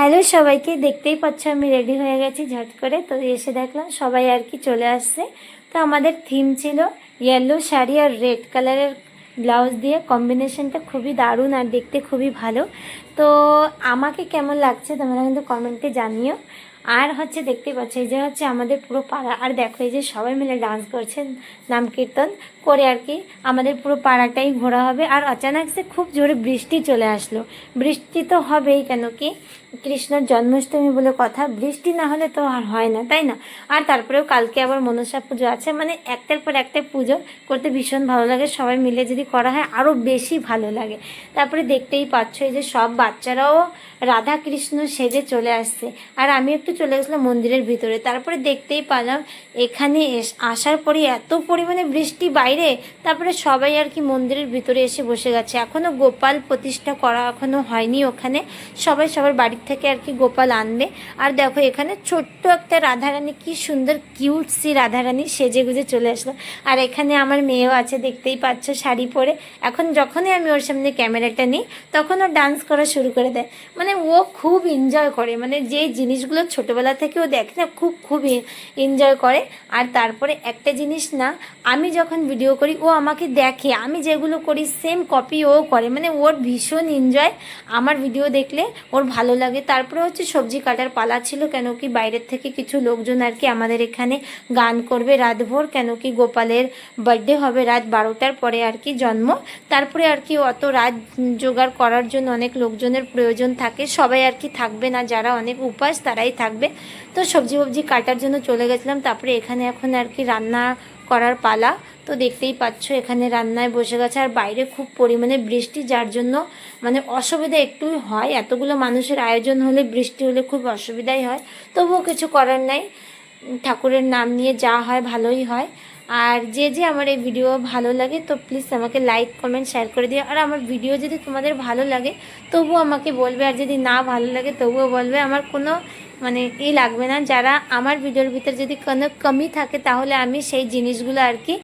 Hello সবাইকে, দেখতেই পাচ্ছ আমি রেডি হয়ে গেছি ঝট করে। তো এসে দেখলাম সবাই আর কি চলে আসছে। তো আমাদের থিম ছিল ইয়েলো শাড়ি আর রেড কালারের ব্লাউজ দিয়ে কম্বিনেশনটা খুবই দারুণ আর দেখতে খুবই ভালো। তো আমাকে কেমন লাগছে তোমরা কিন্তু কমেন্টে জানিও। আর হচ্ছে দেখতে পাচ্ছ যে হচ্ছে আমাদের পুরো পাড়া। আর দেখো, এই যে সবাই মিলে ডান্স করছে, নাম কীর্তন করে আর কি। আমাদের পুরো পাড়াটাই ঘোরা হবে। আর অচানক সে খুব জোরে বৃষ্টি চলে আসলো। বৃষ্টি তো হবেই কেন কি? কৃষ্ণর জন্মাষ্টমী বলে কথা। বৃষ্টি না হলে তো আর হয় না, তাই না? আর তারপরেও কালকে আবার মনসা পুজো আছে। মানে একটার পর একটা পুজো করতে ভীষণ ভালো লাগে। সবাই মিলে যদি করা হয় আরও বেশি ভালো লাগে। তারপরে দেখতেই পাচ্ছ, এই যে সব বাচ্চারাও রাধা কৃষ্ণ সেজে চলে আসছে। আর আমি একটু চলে গেছিলাম মন্দিরের ভিতরে। তারপরে দেখতেই পেলাম এখানে এস- আসার পরে এত পরিমাণে বৃষ্টি বাইরে, তারপরে সবাই আর কি মন্দিরের ভিতরে এসে বসে গেছে। এখনও গোপাল প্রতিষ্ঠা করা এখনও হয়নি ওখানে। সবাই সবার বাড়ির থেকে আর কি গোপাল আনবে। আর দেখো এখানে ছোট্ট একটা রাধারানী, কি সুন্দর কিউট সি রাধারানী সেজে গুজে চলে আসলো। আর এখানে আমার মেয়েও আছে, দেখতেই পাচ্ছ শাড়ি পরে। এখন যখনই আমি ওর সামনে ক্যামেরাটা নিই, তখন ও ডান্স করা শুরু করে দেয়। মানে ও খুব এনজয় করে। মানে যে জিনিসগুলো ছোটোবেলা থেকে ও দেখে না, খুব খুব এনজয় করে। আর তারপরে একটা জিনিস না, আমি যখন ভিডিও করি, ও আমাকে দেখে। আমি যেগুলো করি সেম কপি ও করে। মানে ওর ভীষণ এনজয় আমার ভিডিও দেখলে, ওর ভালো লাগে। তারপরে হচ্ছে সবজি কাটার পালা ছিল, কেন কি বাইরের থেকে কিছু লোকজন আর কি আমাদের এখানে গান করবে। রাতভর কেন কি গোপালের বার্থডে হবে, রাত বারোটার পরে আর কি জন্ম। তারপরে আর কি অত রাত জোগাড় করার জন্য অনেক লোকজনের প্রয়োজন থাকে। সবাই আর কি থাকবে না, যারা অনেক উপাস তারাই থাকবে। তো সবজি ফবজি কাটার জন্য চলে গেছিলাম, তারপরে এখানে এখন আর কি রান্না করার পালা। তো দেখতেই পাচ্ছ, এখানে রান্নায় বসে গেছে। আর বাইরে খুব পরিমাণে বৃষ্টি, যার জন্য মানে অসুবিধা একটুই হয়। এতগুলো মানুষের আয়োজন হলে বৃষ্টি হলে খুব অসুবিধাই হয়। তবুও কিছু করার নাই। ঠাকুরের নাম নিয়ে যা হয় ভালোই হয়। আর যে যে আমার এই ভিডিও ভালো লাগে, তো প্লিজ আমাকে লাইক কমেন্ট শেয়ার করে দিও। আর আমার ভিডিও যদি তোমাদের ভালো লাগে, তবুও আমাকে বলবে। আর যদি না ভালো লাগে, তবুও বলবে। আমার কোনো মানে ই লাগবে না। যারা আমার ভিডিওর ভিতরে যদি কোনো কমি থাকে, তাহলে আমি সেই জিনিসগুলো আর কি